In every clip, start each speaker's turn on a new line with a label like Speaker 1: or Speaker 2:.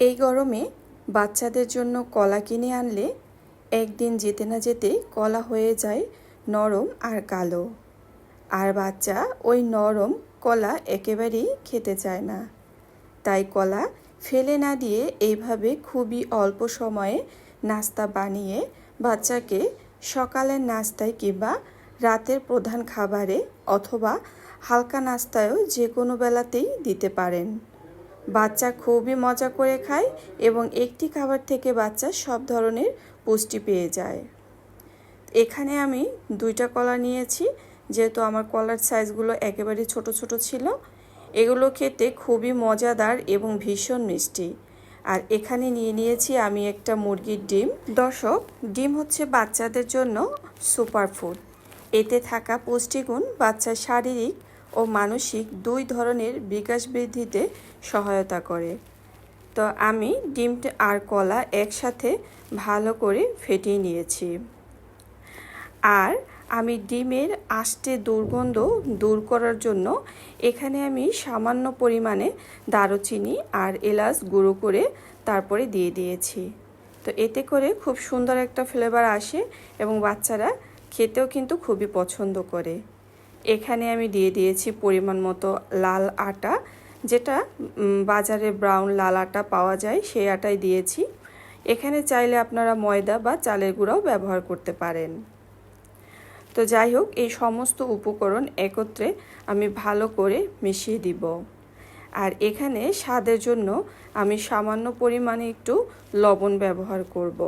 Speaker 1: এই গরমে বাচ্চাদের জন্য কলা কিনে আনলে একদিন যেতে না যেতে কলা হয়ে যায় নরম আর কালো। আর বাচ্চা ওই নরম কলা একেবারেই খেতে চায় না। তাই কলা ফেলে না দিয়ে এইভাবে খুবই অল্প সময়ে নাস্তা বানিয়ে বাচ্চাকে সকালের নাস্তায় কিংবা রাতের প্রধান খাবারে অথবা হালকা নাস্তায়ও যে কোনো বেলাতেই দিতে পারেন। বাচ্চা খুবই মজা করে খায় এবং একটি খাবার থেকে বাচ্চা সব ধরনের পুষ্টি পেয়ে যায়। এখানে আমি দুইটা কলা নিয়েছি, যেহেতু আমার কলার সাইজগুলো একেবারে ছোট ছোট ছিল। এগুলো খেতে খুবই মজাদার এবং ভীষণ মিষ্টি। আর এখানে নিয়ে নিয়েছি আমি একটা মুরগির ডিম। দর্শক, ডিম হচ্ছে বাচ্চাদের জন্য সুপার ফুড এতে থাকা পুষ্টিগুণ বাচ্চার শারীরিক ও মানসিক দুই ধরনের বিকাশ বৃদ্ধিতে সহায়তা করে। তো আমি ডিম আর কলা একসাথে ভালো করে ফেটিয়ে নিয়েছি। আর আমি ডিমের আষ্টে দুর্গন্ধ দূর করার জন্য এখানে আমি সামান্য পরিমাণে দারুচিনি আর এলাচ গুঁড়ো করে তারপরে দিয়ে দিয়েছি। তো এতে করে খুব সুন্দর একটা ফ্লেভার আসে এবং বাচ্চারা খেতেও কিন্তু খুবই পছন্দ করে। এখানে আমি দিয়ে দিয়েছি পরিমাণ মতো লাল আটা, যেটা বাজারে ব্রাউন লাল আটা পাওয়া যায়, সেই আটাই দিয়েছি। এখানে চাইলে আপনারা ময়দা বা চালের গুঁড়াও ব্যবহার করতে পারেন। তো যাই হোক, এই সমস্ত উপকরণ একত্রে আমি ভালো করে মিশিয়ে দিব। আর এখানে স্বাদের জন্য আমি সামান্য পরিমাণে একটু লবণ ব্যবহার করব।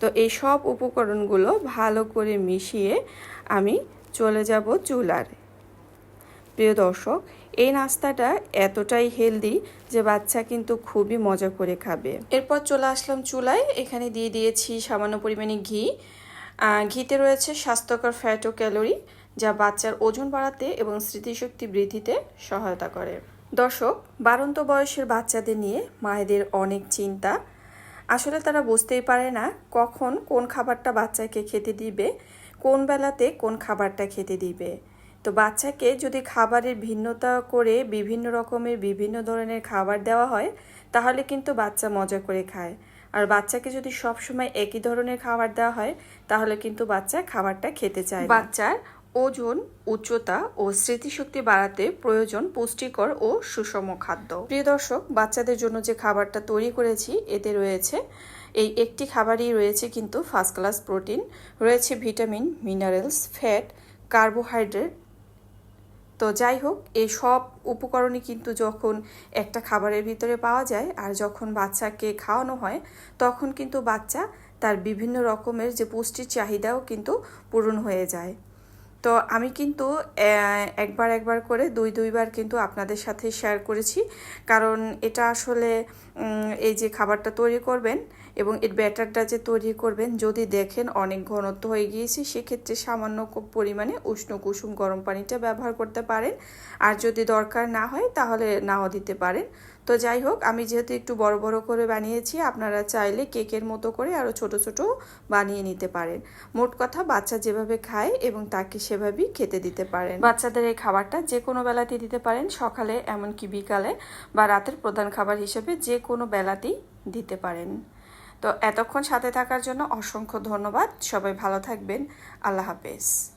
Speaker 1: তো এই সব উপকরণগুলো ভালো করে মিশিয়ে আমি চলে যাব চুলার। প্রিয় দর্শক, এই নাস্তাটা এতটাই হেলদি যে বাচ্চা কিন্তু খুবই মজা করে খাবে। এরপর চলে আসলাম চুলায়, এখানে দিয়ে দিয়েছি সামান্য পরিমাণে ঘি। ঘিতে রয়েছে স্বাস্থ্যকর ফ্যাট ও ক্যালোরি যা বাচ্চার ওজন বাড়াতে এবং স্মৃতিশক্তি বৃদ্ধিতে সহায়তা করে। দর্শক বারন্ত বয়সের বাচ্চাদের নিয়ে মায়েদের অনেক চিন্তা। আসলে তারা বুঝতেই পারে না কখন কোন খাবারটা বাচ্চাকে খেতে দিবে কোন বেলাতে কোন খাবারটা খেতে দিবে? তো বাচ্চাকে যদি খাবারের ভিন্নতা করে বিভিন্ন রকমের, বিভিন্ন ধরনের খাবার দেওয়া হয়, তাহলে কিন্তু বাচ্চা মজা করে খায়। আর বাচ্চাকে যদি সবসময় একই ধরনের খাবার দেওয়া হয়, তাহলে কিন্তু বাচ্চা খাবারটা খেতে চায় বাচ্চার ওজন, উচ্চতা ও স্মৃতিশক্তি বাড়াতে প্রয়োজন পুষ্টিকর ও সুষম খাদ্য। প্রিয় দর্শক, বাচ্চাদের জন্য যে খাবারটা তৈরি করেছি, এতে রয়েছে এই একটি খাবারই রয়েছে কিন্তু ফার্স্ট ক্লাস প্রোটিন রয়েছে ভিটামিন মিনারেলস ফ্যাট কার্বোহাইড্রেট তো যাই হোক, এই সব উপকরণই কিন্তু যখন একটা খাবারের ভিতরে পাওয়া যায় আর যখন বাচ্চাকে খাওয়ানো হয়, তখন কিন্তু বাচ্চা তার বিভিন্ন রকমের যে পুষ্টির চাহিদাও কিন্তু পূরণ হয়ে যায়। তো আমি কিন্তু একবার একবার করে দুই দুইবার কিন্তু আপনাদের সাথে শেয়ার করেছি। কারণ এটা আসলে এই যে খাবারটা তৈরি করবেন এবং এর ব্যাটারটা যে তৈরি করবেন, যদি দেখেন অনেক ঘনত্ব হয়ে গিয়েছে, সেক্ষেত্রে সামান্য পরিমাণে উষ্ণ কুসুম গরম পানিটা ব্যবহার করতে পারেন। আর যদি দরকার না হয়, তাহলে নাও দিতে পারেন। তো যাই হোক, আমি যেহেতু একটু বড় বড় করে বানিয়েছি, আপনারা চাইলে কেকের মতো করে আরও ছোট ছোট বানিয়ে নিতে পারেন। মোট কথা, বাচ্চা যেভাবে খায় এবং তাকে সেভাবেই খেতে দিতে পারেন। বাচ্চাদের এই খাবারটা যে কোনো বেলাতে দিতে পারেন, সকালে এমনকি বিকালে বা রাতের প্রধান খাবার হিসেবে যে কোনো বেলাতেই দিতে পারেন। তো এতক্ষণ সাথে থাকার জন্য অসংখ্য ধন্যবাদ। সবাই ভালো থাকবেন। আল্লাহ হাফেজ।